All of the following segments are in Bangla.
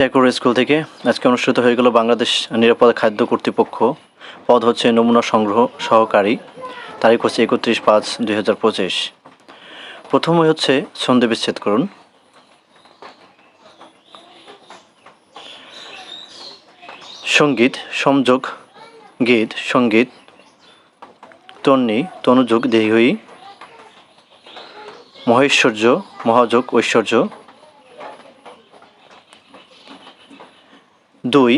ত্যাগর স্কুল থেকে আজকে অনুষ্ঠিত হয়ে গেল বাংলাদেশ নিরাপদ খাদ্য কর্তৃপক্ষ। পদ হচ্ছে নমুনা সংগ্রহ সহকারী। তারিখ হচ্ছে একত্রিশ পাঁচ দুই হাজার পঁচিশ। প্রথমে হচ্ছে ছন্দে বিচ্ছেদ করুন। সংগীত সংযোগ গীত, সংগীত, তন্নি, তনুযোগ, দেহী মহেশ্বর্য, মহাযোগ, ঐশ্বর্য দুই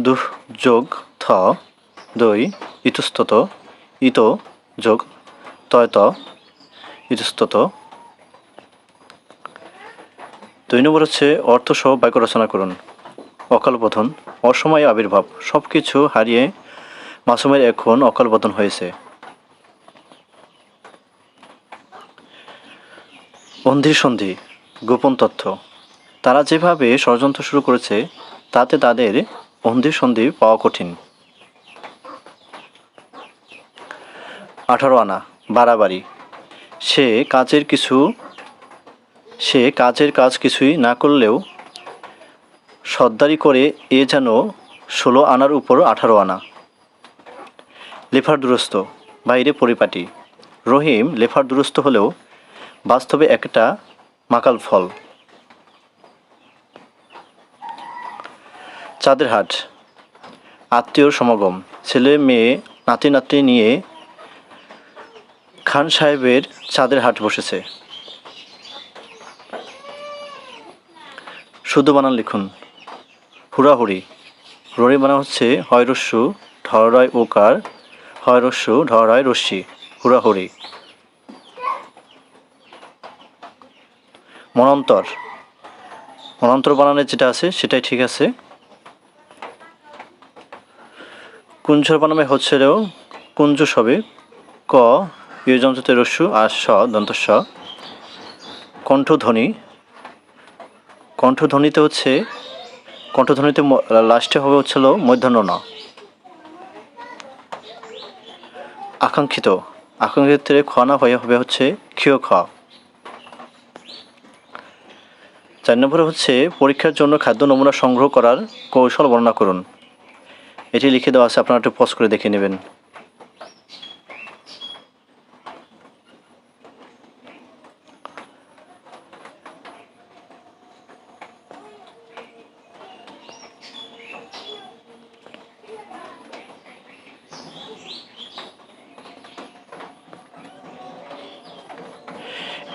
দুহ যোগ থ, দুই ইতস্তত, ইত যোগ তয়ত ইতস্তত। দুই নম্বর হচ্ছে অর্থসহ বাক্য রচনা করুন। অকালবোধন অসময়ে আবির্ভাব সব কিছু হারিয়ে মাসুমের এখন অকালবোধন হয়েছে। বন্ধির সন্ধি, গোপন তথ্য। তারা যেভাবে ষড়যন্ত্র শুরু করেছে তাতে তাদের সন্ধি পাওয়া কঠিন। আঠারো আনা, বাড়াবাড়ি। সে কাজের কিছু, সে কাজের কাজ কিছুই না করলেও সর্দারি করে এ যেন ষোলো আনার উপর আঠারো আনা। লেফার দুরস্ত বাইরে পরিপাটি। রহিম লেফার দুরস্ত হলেও বাস্তবে একটা মাকাল ফল। চাঁদের হাট। আত্মীয় সমাগম। ছেলে, মেয়ে, নাতি, নাতনি নিয়ে খান সাহেবের চাঁদের হাট বসেছে। শুদ্ধ বানান লিখুন। হুড়াহুড়ি। রড়ি বানান হচ্ছে হয়রস্যু ঢরয় ওকার হয়রস্যু ঢরয় রশ্মি। হুড়াহুড়ি। মনন্তর। মনন্তর বানানের যেটা আছে, সেটাই ঠিক আছে। বানামে হচ্ছে রেও কুঞ্জ সবে ক, ইয়জন্ততে রস্যু, আর স, দন্তস্ব। কণ্ঠধ্বনি। কণ্ঠধ্বনিতে হচ্ছে, কণ্ঠধ্বনিতে লাস্টে হবে হচ্ছিল মধ্যাহ্ন ন আকাঙ্ক্ষিত। আকাঙ্ক্ষিত খ না হয়ে হবে হচ্ছে ক্ষীয় খ। চার নম্বরে হচ্ছে পরীক্ষার জন্য খাদ্য নমুনা সংগ্রহ করার কৌশল বর্ণনা করুন। এটি লিখে দেওয়া আছে, আপনারা একটু পজ করে দেখে নেবেন।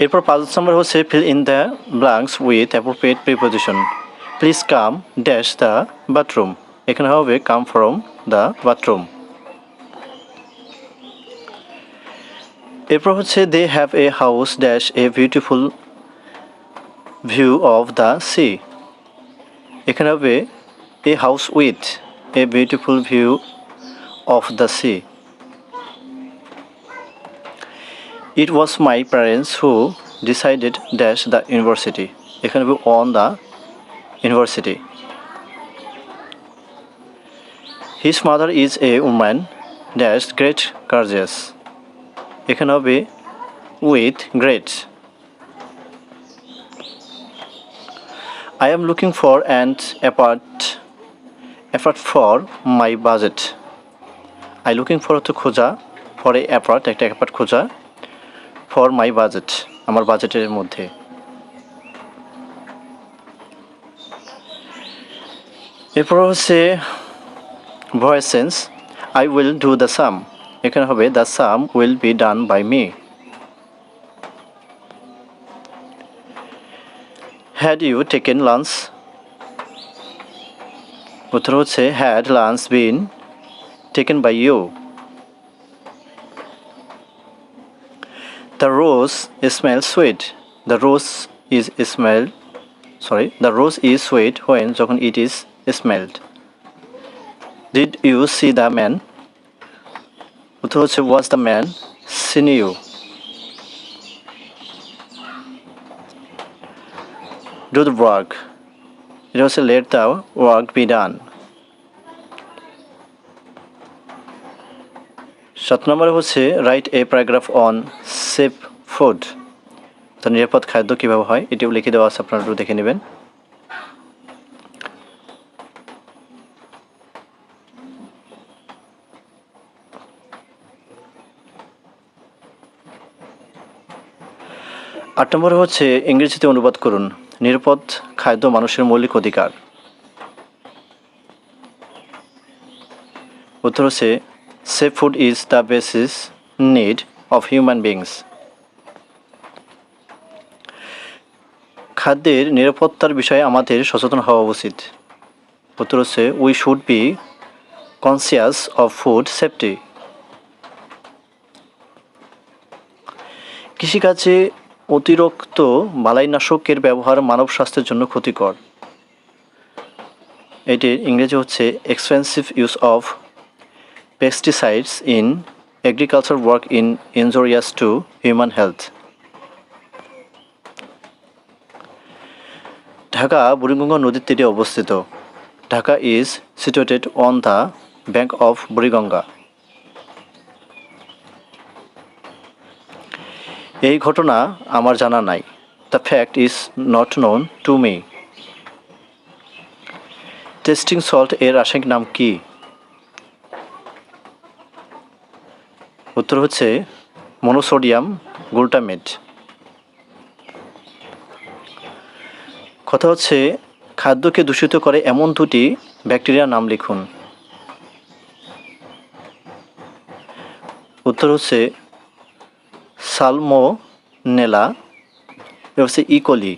এরপর পাঁচ নম্বর হচ্ছে fill in the blanks with appropriate preposition please come dash the bathroom এখানে হবে কাম ফ্রম দ্য বাথরুম এরপর হচ্ছে they have a house dash a beautiful view of the sea এখানে হবে a house with a beautiful view of the sea It was my parents who decided dash the university. এখানে হবে on the university. His mother is a woman dash great courageous. এখানে হবে with great. I am looking for an apart apart for my budget. I looking for হচ্ছে খোঁজা for a apart একটা apart খোঁজা ফর মাই বাজেট আমার বাজেটের মধ্যে এরপর হচ্ছে voice sense I will do the sum এখানে হবে the sum will be done by me had you taken lunch উত্তর হচ্ছে had lunch been taken by you The rose smells sweet. The rose is smelled. Sorry, the rose is sweet when যখন it is smelled. Did you see the man? উত্তর হচ্ছে was the man seen you? Do the work. এটা হচ্ছে let the work be done. সাত নম্বরে হচ্ছে write a paragraph on safe food তো নিরাপদ খাদ্য কীভাবে হয়, এটিও লিখে দেওয়া আছে, আপনারা একটু দেখে নেবেন আট নম্বরে হচ্ছে ইংরেজিতে অনুবাদ করুন, নিরাপদ খাদ্য মানুষের মৌলিক অধিকার। উত্তর হচ্ছে safe food is the basis need of human beings খাদ্যের নিরাপত্তার বিষয়ে আমাদের সচেতন হওয়া উচিত। উত্তর হচ্ছে we should be conscious of food safety কৃষিকাজে অতিরিক্ত বালাইনাশকের ব্যবহার মানব স্বাস্থ্যের জন্য ক্ষতিকর। এটির ইংরেজি হচ্ছে expensive use of pesticides in agriculture work in injurious to human health Dhaka Buriganga নদীর তীরে অবস্থিত। Dhaka is situated on the bank of Buriganga. এই ঘটনা আমার জানা নাই। The fact is not known to me testing salt এর রাসায়নিক নাম কি? উত্তর হচ্ছে মনোসোডিয়াম গ্লুটামেট কথা হচ্ছে খাদ্যকে দূষিত করে এমন দুটি ব্যাকটেরিয়ার নাম লিখুন। উত্তর হচ্ছে সালমোনেলা এটা হচ্ছে ইকোলি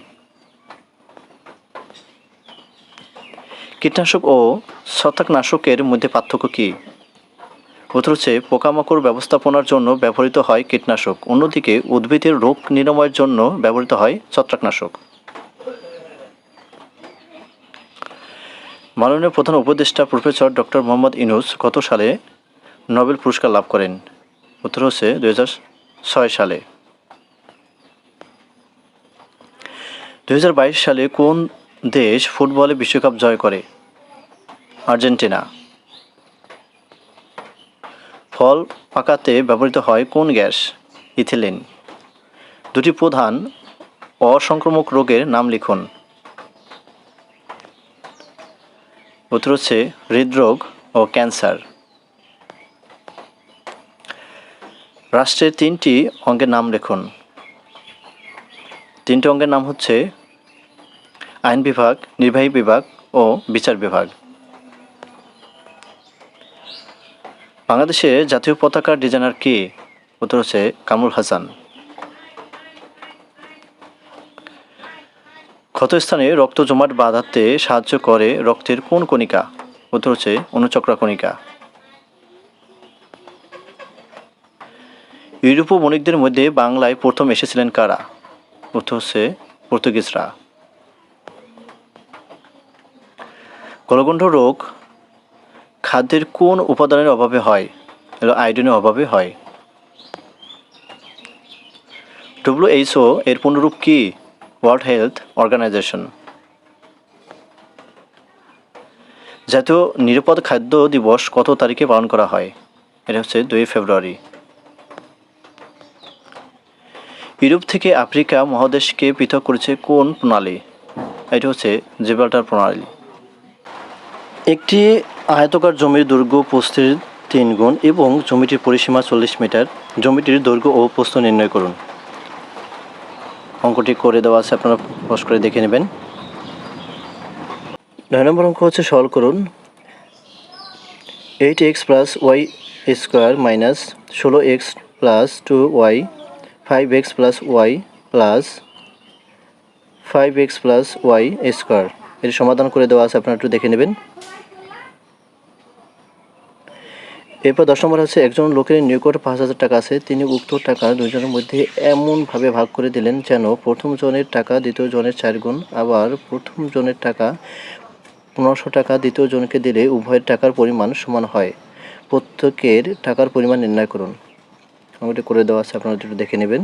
কীটনাশক ও ছত্রাকনাশকের মধ্যে পার্থক্য কী? উত্তর হচ্ছে, পোকামাকড় ব্যবস্থাপনার জন্য ব্যবহৃত হয় কীটনাশক। অন্যদিকে, উদ্ভিদের রোগ নিরাময়ের জন্য ব্যবহৃত হয় ছত্রাকনাশক। মাননীয় প্রধান উপদেষ্টা প্রফেসর ডক্টর মোহাম্মদ ইনুস কত সালে নোবেল পুরস্কার লাভ করেন। উত্তর হচ্ছে দু হাজার ছয় সালে। দুহাজার বাইশ সালে কোন দেশ ফুটবলে বিশ্বকাপ জয় করে? আর্জেন্টিনা। ফল পাকাতে ব্যবহৃত হয় কোন গ্যাস? ইথিলিন। দুটি প্রধান অসংক্রামক রোগের নাম লিখুন। উত্তর হচ্ছে হৃদরোগ ও ক্যান্সার। রাষ্ট্রের তিনটি অঙ্গের নাম লিখুন। তিনটি অঙ্গের নাম হচ্ছে আইন বিভাগ, নির্বাহী বিভাগ ও বিচার বিভাগ। বাংলাদেশের জাতীয় পতাকার ডিজাইনার কে? উত্তর হচ্ছে কামরুল হাসান। ক্ষতস্থানে রক্ত জমাট বাঁধাতে সাহায্য করে রক্তের কোন কণিকা? উত্তর হচ্ছে অনুচক্রা কণিকা। ইউরোপীয় বণিকদের মধ্যে বাংলায় প্রথম এসেছিলেন কারা? উত্তর হচ্ছে পর্তুগিজরা। গলগণ্ড রোগ খাদ্যের কোন উপাদানের অভাবে হয়? এগুলো আয়োডিনের অভাবে হয়। ডব্লিউএইচও এর পুনরূপ কি? ওয়ার্ল্ড হেলথ অর্গানাইজেশন জাতীয় নিরাপদ খাদ্য দিবস কত তারিখে পালন করা হয়? এটা হচ্ছে দুই ফেব্রুয়ারি। ইউরোপ থেকে আফ্রিকা মহাদেশকে পৃথক করেছে কোন প্রণালী? এটা হচ্ছে জিব্রাল্টার প্রণালী। একটি আয়তকার জমির দৈর্ঘ্য প্রস্থের তিন গুণ এবং জমিটির পরিসীমা চল্লিশ মিটার। জমিটির দৈর্ঘ্য ও প্রস্থ নির্ণয় করুন। অঙ্কটি করে দেওয়া আছে, আপনারা পজ করে দেখে নেবেন। নয় নম্বর অঙ্ক হচ্ছে সলভ করুন। Eight x plus y square minus ষোলো x plus two y five x plus y plus five x plus y square এর সমাধান করে দেওয়া আছে, আপনারা একটু দেখে নেবেন। এরপর দশ নম্বর আছে একজন লোকের নিকট পাঁচ হাজার টাকা আছে, তিনি উক্ত টাকা দুজনের মধ্যে এমনভাবে ভাগ করে দিলেন যেন প্রথম জনের টাকা, দ্বিতীয় জনের চার গুণ, আবার প্রথম জনের টাকা পনেরোশো টাকা, দ্বিতীয় জনকে দিলে উভয়ের টাকার পরিমাণ সমান হয়। প্রত্যেকের টাকার পরিমাণ নির্ণয় করুন। আমাকে করে দেওয়া আছে আপনারা একটু দেখে নেবেন।